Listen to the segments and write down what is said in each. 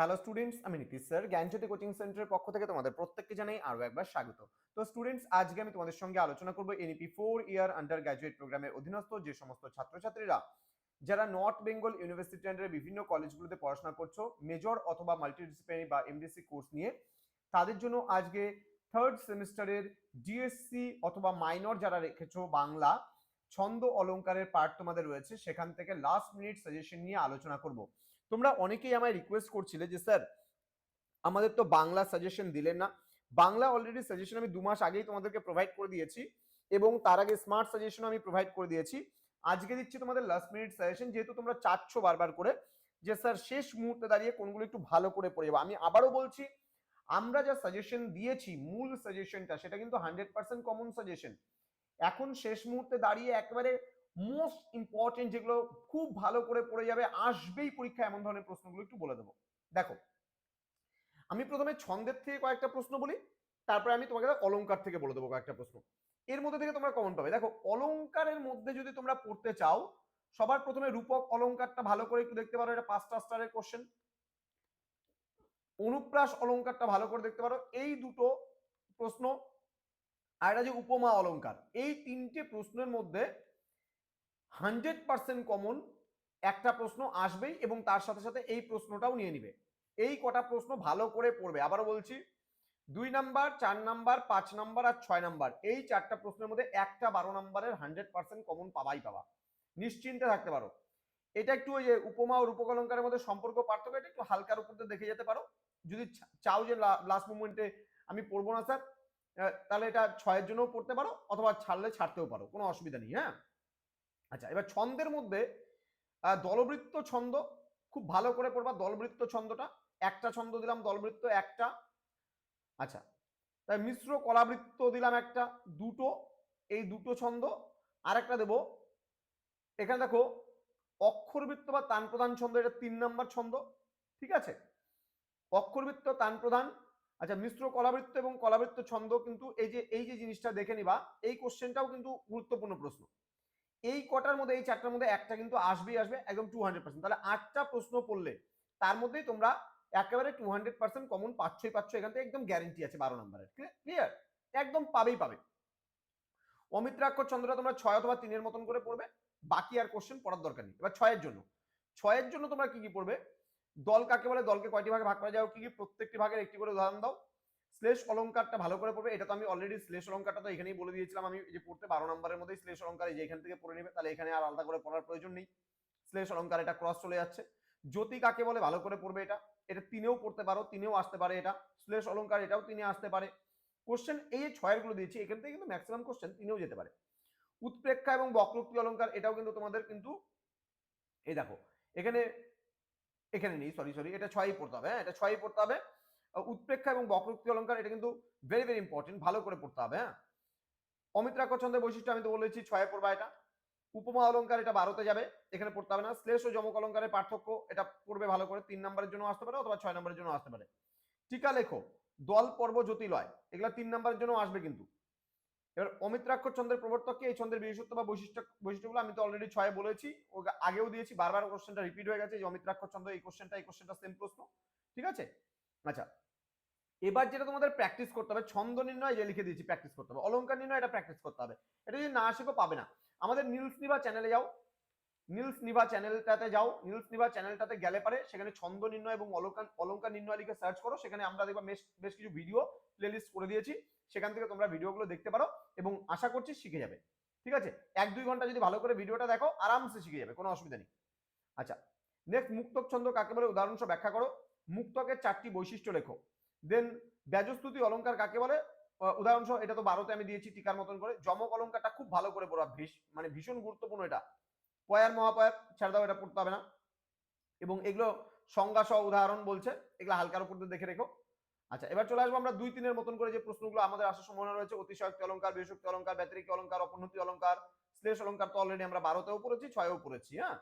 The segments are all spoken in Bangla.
হ্যালো স্টুডেন্টস আমি নীতিশ স্যার জ্ঞানজ্যোতি কোচিং সেন্টারের পক্ষ থেকে তোমাদের প্রত্যেককে জানাই আরও একবার স্বাগত। তো স্টুডেন্টস আজকে আমি তোমাদের সঙ্গে আলোচনা করব NEP four year undergraduate প্রোগ্রামের অধীনস্থ যে সমস্ত ছাত্রছাত্রীরা, যারা নর্থ বেঙ্গল ইউনিভার্সিটি আন্ডারে বিভিন্ন কলেজগুলোতে পড়াশোনা করছ মেজর অথবা মাল্টিডিসিপ্লিনারি বা এমডিসি কোর্স নিয়ে, তাদের জন্য আজকে থার্ড সেমিস্টারের ডিএসসি অথবা মাইনর যারা রেখেছো বাংলা, ছন্দ অলংকারের পার্ট তোমাদের রয়েছে, সেখান থেকে লাস্ট মিনিট সাজেশন নিয়ে আলোচনা করব। তোমরা অনেকেই আমায় রিকোয়েস্ট করছিলে যে, স্যার, আমাদের তো বাংলা সাজেশন দিলেন না। বাংলা অলরেডি সাজেশন আমি দু মাস আগেই তোমাদেরকে প্রোভাইড করে দিয়েছি এবং তার আগে স্মার্ট সাজেশন আমি প্রোভাইড করে দিয়েছি। আজকে দিচ্ছি তোমাদের লাস্ট মিনিট সাজেশন যেহেতু তোমরা চাচ্ছ বারবার করে যে, স্যার, শেষ মুহূর্তে দাঁড়িয়ে কোনগুলো একটু ভালো করে পড়ে যাব। আমি আবারও বলছি, আমরা যা সাজেশন দিয়েছি, মূল সাজেশনটা সেটা কিন্তু হান্ড্রেড পার্সেন্ট কমন সাজেশন এখন শেষ মুহূর্তে দাঁড়িয়ে একেবারে মোস্ট ইম্পর্টেন্ট যেগুলো খুব ভালো করে পড়ে যাবে, আসবেই পরীক্ষা এমন ধরনের প্রশ্নগুলো একটু বলে দেবো। দেখো, আমি প্রথমে ছন্দের থেকে কয়েকটা প্রশ্ন বলি, তারপরে আমি তোমাকে অলঙ্কার থেকে বলে দেবো কয়েকটা প্রশ্ন। এর মধ্যে থেকে তোমরা কমন পাবে। দেখো অলঙ্কারের মধ্যে যদি তোমরা পড়তে চাও, সবার প্রথমে রূপক অলংকারটা ভালো করে একটু দেখতে পারো, এটা পাঁচটা স্টারের কোশ্চেন অনুপ্রাস অলঙ্কারটা ভালো করে দেখতে পারো, এই দুটো প্রশ্ন, আর এটা যে উপমা অলঙ্কার এই তিনটে প্রশ্নের মধ্যে হান্ড্রেড পার্সেন্ট কমন একটা প্রশ্ন আসবেই এবং তার সাথে সাথে এই প্রশ্নটাও নিয়ে নিবে। এই কটা প্রশ্ন ভালো করে পড়বে। আবারও বলছি, দুই নাম্বার, চার নাম্বার, পাঁচ নাম্বার আর ছয় নাম্বার, এই চারটা প্রশ্নের মধ্যে একটা বারো নাম্বারের হান্ড্রেড পার্সেন্ট কমন পাবাই পাবা। নিশ্চিন্তে থাকতে পারো। এটা একটু ওই যে উপমা ও রূপক মধ্যে সম্পর্ক পার্থক্য, এটা একটু হালকার উপর দিয়ে দেখে যেতে পারো। যদি চাও যে লাস্ট মুমেন্টে আমি পড়ব না স্যার তাহলে এটা ছয়ের জন্যও পড়তে পারো অথবা ছাড়লে ছাড়তেও পারো, কোনো অসুবিধা নেই হ্যাঁ? আচ্ছা এবার ছন্দের মধ্যে দলবৃত্ত ছন্দ, খুব ভালো করে পড়বা, দলবৃত্ত ছন্দটা, একটা ছন্দ দিলাম দলবৃত্ত, একটা আচ্ছা তাই মিশ্র কলাবৃত্ত দিলাম একটা, দুটো, এই দুটো ছন্দ আর একটা দেবো, এখানে দেখো, অক্ষরবৃত্ত বা তান প্রধান ছন্দ, এটা তিন নাম্বার ছন্দ, ঠিক আছে? অক্ষরবৃত্ত, তান প্রধান আচ্ছা মিশ্র কলাবৃত্ত এবং কলাবৃত্ত ছন্দ কিন্তু এই যে এই যে জিনিসটা দেখে নিবা, এই কোশ্চেনটাও কিন্তু গুরুত্বপূর্ণ প্রশ্ন। এই কটার মধ্যে, এই চারটার মধ্যে একটা কিন্তু আসবেই আসবে, একদম টু হান্ড্রেড পার্সেন্ট তাহলে আটটা প্রশ্ন পড়লে, তার মধ্যেই তোমরা একেবারে টু হান্ড্রেড পার্সেন্ট কমন পাচ্ছই পাচ্ছ, এখান থেকে একদম গ্যারেন্টি আছে বারো নম্বরের ক্লিয়ার একদম পাবেই পাবে। অমিত্রাক্ষর চন্দ্রটা তোমরা ছয় অথবা তিনের মতন করে পড়বে, বাকি আর কোশ্চেন পড়ার দরকার নেই। এবার ছয়ের জন্য। ছয়ের জন্য তোমরা কি কি পড়বে? দল কাকে বলে? দলকে কয়টি ভাগে ভাগ করা যায়? কি কি? প্রত্যেকটি ভাগের একটি করে উদাহরণ দাও। শ্লেষ অলঙ্কারটা ভালো করে পড়বে, এটা তো আমি অলরেডি শ্লেষ অলঙ্কারটা তো এখানেই বলে দিয়েছিলাম আমি যে পড়তে বারো নম্বরের মধ্যেই শ্লেষ অলংকার এই যে এখান থেকে পড়ে নেবে, তাহলে এখানে আর আলাদা করে পড়ার প্রয়োজন নেই। শ্লেষ অলংকার এটা ক্রস চলে যাচ্ছে। জ্যোতি কাকে বলে? ভালো করে পড়বে এটা। এটা তিনেও পড়তে পারো, তিনেও আসতে পারে এটা। শ্লেষ অলঙ্কার এটাও তিনে আসতে পারে। কোশ্চেন এই যে ছয়েরগুলো দিয়েছি, এখান থেকে কিন্তু ম্যাক্সিমাম কোশ্চেন তিনেও যেতে পারে। উৎপ্রেক্ষা এবং বক্রোক্তি অলঙ্কার, এটাও কিন্তু তোমাদের কিন্তু, এই দেখো, এখানে এখানে নেই সরি সরি এটা ছয়ই পড়তে হবে হ্যাঁ এটা ছয়ই পড়তে হবে। উৎপ্রেক্ষা এবং বক্রোক্তি অলংকার এটা কিন্তু ভেরি ভেরি ইম্পর্টেন্ট ভালো করে পড়তে হবে হ্যাঁ? অমিত্রাক্ষ ছন্দের বৈশিষ্ট্য আমি তো বলেছি ছয়ে পড়বা এটা। উপমা অলংকার এটা বারোতে যাবে, এখানে পড়তে হবে না। শ্লেষ ও যমক অলংকারের পার্থক্য, এটা পড়বে ভালো করে, তিন নম্বরের জন্য আসতে পারে অথবা ছয় নম্বরের জন্য আসতে পারে। টিকা লেখো, দল, পর্ব, জ্যোতিলয়, এগুলা তিন নম্বরের জন্য আসবে কিন্তু। এবার অমিত্রাক্ষর চন্দ্রের প্রবর্তককে এই ছন্দের বিশেষত্ব বা বৈশিষ্ট্য, বৈশিষ্ট্যগুলো আমি তো অলরেডি ছয়ে বলেছি ও আগেও দিয়েছি, বারবার কোশ্চেনটা রিপিট হয়ে গেছে যে অমিত্রাক্ষর চন্দ্র এই কোশ্চেনটা এই কোশ্চেনটা সেম প্রশ্ন, ঠিক আছে? আচ্ছা এবার যেটা তোমাদের প্র্যাকটিস করতে হবে, ছন্দ নির্ণয় যে লিখে দিয়েছি প্র্যাকটিস করতে হবে, অলঙ্কার নির্ণয় এটা প্র্যাকটিস করতে হবে। এটা যদি না শিখো পাবে না। আমাদের নীলস নিভা চ্যানেলে যাও নীলস নিভা চ্যানেলটাতে যাও নীলস নিভা চ্যানেলটাতে গেলে পারে, সেখানে ছন্দ নির্ণয় এবং অলংকার অলংকার নির্ণয় লিখে সার্চ করো, সেখানে আমরা দেখবা বেশ বেশ কিছু ভিডিও প্লেলিস্ট করে দিয়েছি, সেখান থেকে তোমরা ভিডিওগুলো দেখতে পারো এবং আশা করছি শিখে যাবে। ঠিক আছে? এক, দুই ঘণ্টা যদি ভালো করে ভিডিওটা দেখো, আরামসে শিখে যাবে, কোনো অসুবিধা নেই। আচ্ছা নেক্সট মুক্তক ছন্দ কাকে বলে? উদাহরণ সব ব্যাখ্যা করো। মুক্তকের চারটি বৈশিষ্ট্য লেখো। দেন ব্যাজস্তুতি অলংকার কাকে বলে? আহ, এটা তো বারোতে আমি দিয়েছি টিকার মতন করে। যমক অলংকারটা খুব ভালো করে পড়া ভীষ মানে ভীষণ গুরুত্বপূর্ণ এটা। পয়ার মহাপয়ার ছেড়ে দাও এটা পড়তে হবে না। এবং এগুলো সংজ্ঞা সহ উদাহরণ বলছে এগুলো হালকার উপর দেখে রেখো। আচ্ছা এবার চলে আসব আমরা দুই তিনের মতন করে যে প্রশ্নগুলো আমাদের আসার সম্ভাবনা রয়েছে। অতিশয়োক্তি অলংকার বিশক্তি অলংকার ব্যতিরিক অলংকার অপনতি অলংকার শ্লেষ অলংকার তো অলরেডি আমরা বারোতেও পড়েছি ছয়েও পড়েছি হ্যাঁ?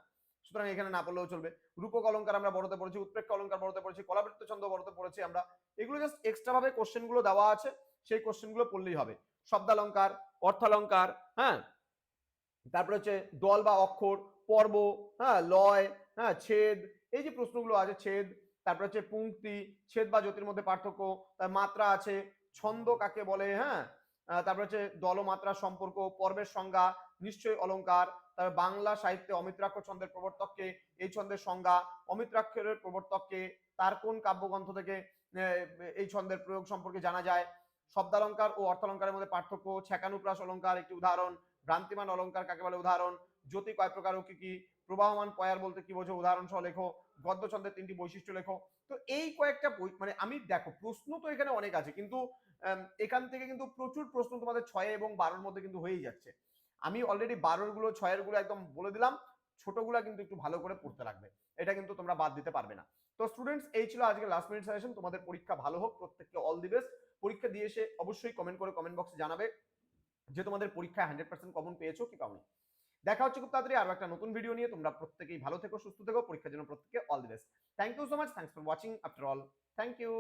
সুতরাং এখানে না পড়লেও চলবে। রূপক অলংকার আমরা বড়তে পড়েছি উৎপ্রেক্ষ অলংকার বড়তে পড়েছি, কলাবৃত্ত ছন্দ বড়তে পড়েছি আমরা। এগুলো জাস্ট এক্সট্রা ভাবে কোশ্চেনগুলো দেওয়া আছে, সেই কোশ্চেনগুলো পড়লেই হবে। শব্দালঙ্কার, অর্থালঙ্কার হ্যাঁ? তারপরে হচ্ছে দল বা অক্ষর, পর্ব হ্যাঁ? লয় হ্যাঁ? ছেদ, এই যে প্রশ্নগুলো আছে, ছেদ, তারপরে হচ্ছে পুংক্তি ছেদ বা জ্যোতির মধ্যে পার্থক্য, তার মাত্রা আছে, ছন্দ কাকে বলে হ্যাঁ? তারপর হচ্ছে দলমাত্রা সম্পর্ক, পর্বের সংজ্ঞা, নিশ্চয় অলঙ্কার, তারপর বাংলা সাহিত্যে অমিত্রাক্ষর ছন্দের প্রবর্তককে, এই ছন্দের সংজ্ঞা অমিত্রাক্ষরের প্রবর্তককে, তার কোন কাব্যগ্রন্থ থেকে এই ছন্দের প্রয়োগ সম্পর্কে জানা যায়? শব্দালঙ্কার ও অর্থালঙ্কারের মধ্যে পার্থক্য ছেকানুপ্রাস অলঙ্কার একটি উদাহরণ, ভ্রান্তিমান অলঙ্কার কাকে বলে উদাহরণ, জ্যোতি কয় প্রকার ও কি কি প্রবাহমান পয়ার বলতে কি বোঝো? উদাহরণ সহ লেখো গদ্য ছন্দের তিনটি বৈশিষ্ট্য লেখো। তো এই কয়েকটা মানে আমি দেখো, প্রশ্ন তো এখানে অনেক আছে, কিন্তু এখান থেকে কিন্তু প্রচুর প্রশ্ন তোমাদের ছয় এবং বারোর মধ্যে কিন্তু হয়েই যাচ্ছে। আমি অলরেডি বারোরগুলো ছয়েরগুলো একদম বলে দিলাম, ছোটগুলা কিন্তু একটু ভালো করে পড়তে লাগবে এটা কিন্তু তোমরা বাদ দিতে পারবে না। তো স্টুডেন্টস এই ছিল আজকে লাস্ট মিনিট সাজেশন তোমাদের পরীক্ষা ভালো হোক, প্রত্যেককে অল দি বেস্ট পরীক্ষা দিয়ে এসে অবশ্যই কমেন্ট করে কমেন্ট বক্সে জানাবে যে তোমাদের পরীক্ষায় হান্ড্রেড পার্সেন্ট কমন পেয়েছ কি পাওনি। দেখা হচ্ছে খুব তাড়াতাড়ি, আরও একটা নতুন ভিডিও নিয়ে। তোমরা প্রত্যেকেই ভালো থেকো, সুস্থ থেকো, পরীক্ষার জন্য প্রত্যেককে all the best thank you so much thanks for watching after all thank you